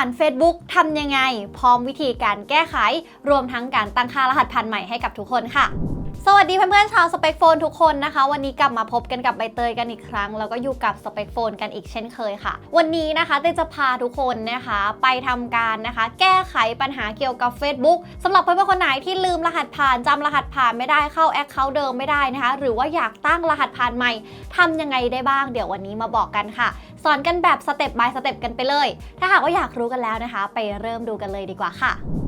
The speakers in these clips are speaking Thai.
าน Facebook ทำยังไง พร้อมวิธีการแก้ไข รวมทั้งการตั้งค่ารหัสผ่านใหม่ให้กับทุกคนค่ะ สวัสดีเพื่อนๆชาวสเปกโฟนทุกคนนะคะ วันนี้กลับมาพบกันกับใบเตยกันอีกครั้ง แล้วก็อยู่กับสเปกโฟนกันอีกเช่นเคยค่ะ วันนี้นะคะเตยจะพาทุกคนนะคะ ไปทำการนะคะ แก้ไขปัญหาเกี่ยวกับ Facebook สำหรับเพื่อนๆคนไหนที่ลืมรหัสผ่านจำรหัสผ่านไม่ได้เข้าแอคเคาท์เดิมไม่ได้นะคะ หรือว่าอยากตั้งรหัสผ่านใหม่ทำยังไงได้บ้างเดี๋ยววันนี้มาบอกกันค่ะ สอนกันแบบสเต็ป by สเต็ปกันไปเลย ถ้าหากว่าอยากรู้กันแล้วนะคะ ไปเริ่มดูกันเลยดีกว่าค่ะ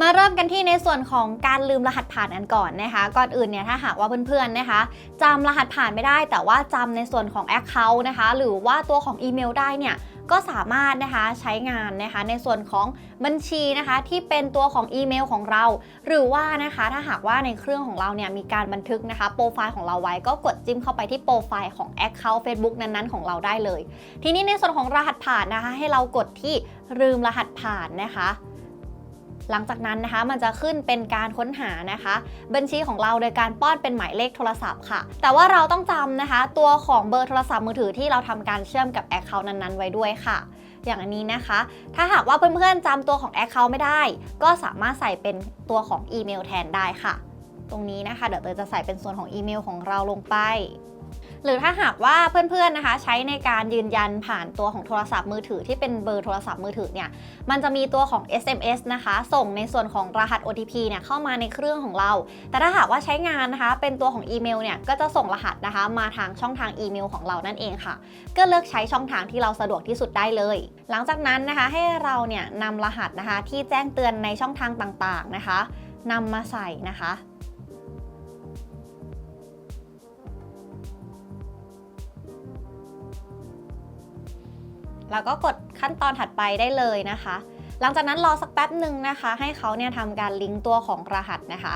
มาเริ่มกันที่ในส่วนของการลืมรหัสผ่านกันก่อนนะคะ ก่อนอื่นเนี่ยถ้าหากว่าเพื่อนๆนะคะจำรหัสผ่านไม่ได้ แต่ว่าจำในส่วนของ Account นะคะ หรือว่าตัวของอีเมลได้เนี่ยก็สามารถนะคะใช้งานนะคะในส่วนของบัญชีนะคะที่เป็นตัวของอีเมลของเรา หรือว่านะคะถ้าหากว่าในเครื่องของเราเนี่ยมีการบันทึกนะคะโปรไฟล์ของเราไว้ก็กดจิ้มเข้าไปที่โปรไฟล์ของ Account Facebook นั้นๆ ของเราได้เลย ทีนี้ในส่วนของรหัสผ่านนะคะ ให้เรากดที่ลืมรหัสผ่านนะคะ หลังจากนั้นนะคะมันจะขึ้นเป็นการค้นหานะคะ บัญชีของเราโดยการป้อนเป็นหมายเลขโทรศัพท์ค่ะ แต่ว่าเราต้องจำนะคะ ตัวของเบอร์โทรศัพท์มือถือที่เราทำการเชื่อมกับ Account นั้นๆ ไว้ด้วยค่ะ อย่างอันนี้นะคะ ถ้าหากว่าเพื่อนๆจำตัวของ Account ไม่ได้ ก็สามารถใส่เป็นตัวของอีเมลแทนได้ค่ะ ตรงนี้นะคะ เดี๋ยวเตยจะใส่เป็นส่วนของอีเมลของเราลงไป หรือถ้าหากว่าเพื่อนๆนะคะ ใช้ในการยืนยันผ่านตัวของโทรศัพท์มือถือที่เป็นเบอร์โทรศัพท์มือถือเนี่ยมันจะมีตัวของ SMS นะคะ ส่งในส่วนของรหัส OTP เนี่ยเข้ามาในเครื่องของเรา แต่ถ้าหากว่าใช้งานนะคะ เป็นตัวของอีเมลเนี่ยก็จะส่งรหัสนะคะ มาทางช่องทางอีเมลของเรานั่นเองค่ะ ก็เลือกใช้ช่องทางที่เราสะดวกที่สุดได้เลย หลังจากนั้นนะคะให้เราเนี่ยนำรหัสนะคะที่แจ้งเตือนในช่องทางต่างๆนะคะนำมาใส่นะคะ แล้วก็กดขั้นตอนถัดไปได้เลยนะคะ หลังจากนั้นรอสักแป๊บหนึ่งนะคะ ให้เขาเนี่ยทำการลิงก์ตัวของรหัสนะคะ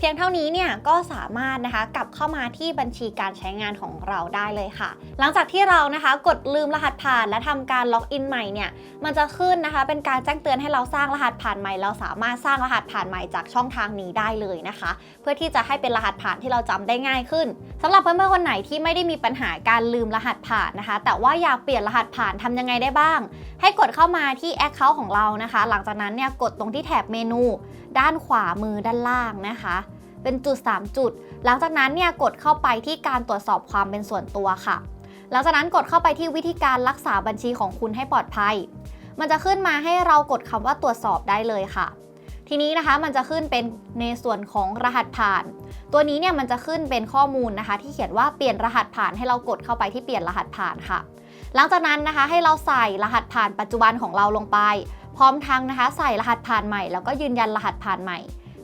เพียงเท่านี้เนี่ยก็สามารถนะคะกลับเข้ามาที่บัญชีการใช้งานของเราได้เลยค่ะ หลังจากที่เรานะคะกดลืมรหัสผ่าน และทำการล็อกอินใหม่เนี่ยมันจะขึ้นนะคะเป็นการแจ้งเตือนให้เราสร้างรหัสผ่านใหม่ เราสามารถสร้างรหัสผ่านใหม่จากช่องทางนี้ได้เลยนะคะ เพื่อที่จะให้เป็นรหัสผ่านที่เราจำได้ง่ายขึ้นสำหรับเพื่อนๆคนไหนที่ไม่ได้มีปัญหาการลืมรหัสผ่านนะคะ แต่ว่าอยากเปลี่ยนรหัสผ่านทำยังไงได้บ้าง ให้กดเข้ามาที่ Account ของเรานะคะ หลังจากนั้นเนี่ยกดตรงที่แถบเมนู ด้านขวามือด้านล่างนะคะ เป็นจุด 3 จุด หลังจากนั้นเนี่ยกดเข้าไปที่การตรวจสอบความเป็นส่วนตัวค่ะ หลังจากนั้นกดเข้าไปที่วิธีการรักษาบัญชีของคุณให้ปลอดภัย มันจะขึ้นมาให้เรากดคำว่าตรวจสอบได้เลยค่ะ ทีนี้นะคะมันจะขึ้นเป็นในส่วนของรหัสผ่าน ตัวนี้เนี่ยมันจะขึ้นเป็นข้อมูลนะคะ ที่เขียนว่าเปลี่ยนรหัสผ่านให้เรากดเข้าไปที่เปลี่ยนรหัสผ่านค่ะ หลังจากนั้นนะคะให้เราใส่รหัสผ่านปัจจุบันของเราลงไป พร้อมทั้งนะคะ ใส่รหัสผ่านใหม่ แล้วก็ยืนยันรหัสผ่านใหม่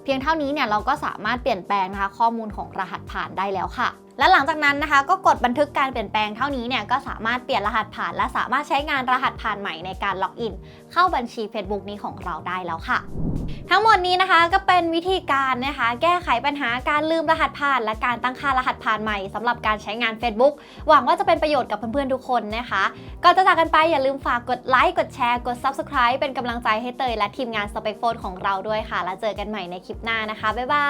เพียงเท่านี้เนี่ยเราก็สามารถเปลี่ยนแปลงนะคะข้อมูลของรหัสผ่านได้แล้วค่ะ และหลังจากนั้นนะคะก็กดบันทึกการเปลี่ยนแปลงเท่านี้เนี่ยก็สามารถเปลี่ยนรหัสผ่าน และสามารถใช้งานรหัสผ่านใหม่ในการล็อกอิน เข้าบัญชี Facebook นี้ของเราได้แล้วค่ะ ทั้งหมดนี้นะคะก็เป็นวิธีการนะคะแก้ไขปัญหาการลืมรหัสผ่าน และการตั้งค่ารหัสผ่านใหม่สำหรับการใช้งาน Facebook หวังว่าจะเป็นประโยชน์กับเพื่อนๆทุกคนนะคะก่อนจะจากกันไปอย่าลืมฝากกดไลค์กดแชร์กด Subscribe เป็นกำลังใจให้เตยและทีมงาน s p e c p h o n e ของเราด้วยค่ะ แล้วเจอกันใหม่ในคลิปหน้านะคะบ๊ายบา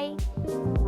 ย